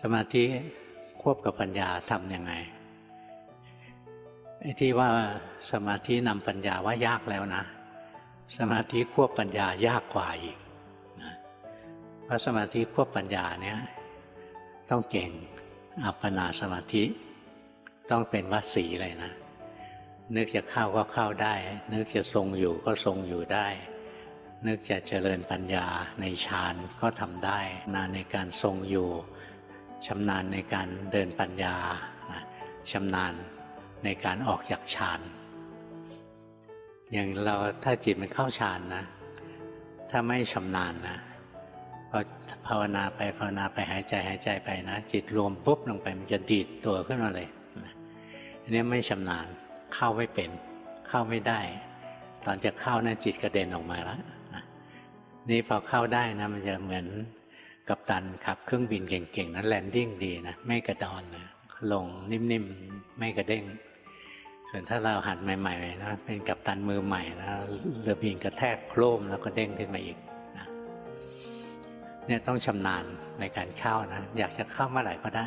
สมาธิควบกับปัญญาทำยังไงไอ้ที่ว่าสมาธินำปัญญาว่ายากแล้วนะ สมาธิควบปัญญายากกว่าอีกนะเพราะสมาธิควบปัญญาเนี่ยต้องเก่งอัปปนาสมาธิ ต้องเป็นวัสีเลยนะ นึกจะเข้าก็เข้าได้ นึกจะทรงอยู่ก็ทรงอยู่ได้ นึกจะเจริญปัญญาในฌานก็ทำได้นานในการทรงอยู่ ชำนาญในการเดินปัญญาชำนาญในการออกจากฌานอย่างเราถ้าจิตมันเข้าฌานนะ ถ้าไม่ชำนาญนะพอภาวนาไปภาวนาไปหายใจหายใจไปนะ จิตรวมปุ๊บลงไปมันจะดีดตัวขึ้นมาเลยอันนี้ไม่ชำนาญเข้าไม่เป็น เข้าไม่ได้ ตอนจะเข้านะจิตกระเด็นออกมาแล้วนี่พอเข้าได้นะมันจะเหมือน กับตันขับเครื่องบินเก่งๆนะแลนดิ้งดีนะไม่กระดอนนะลงนิ่มๆ ไม่กระเด้ง ส่วนถ้าเราหัดใหม่ๆนะเป็นกับตันมือใหม่นะเรือบินกระแทกโครมแล้วก็เด้งขึ้นมาอีกนะเนี่ยต้องชำนาญในการเข้านะ อยากจะเข้าเมื่อไหร่ก็ได้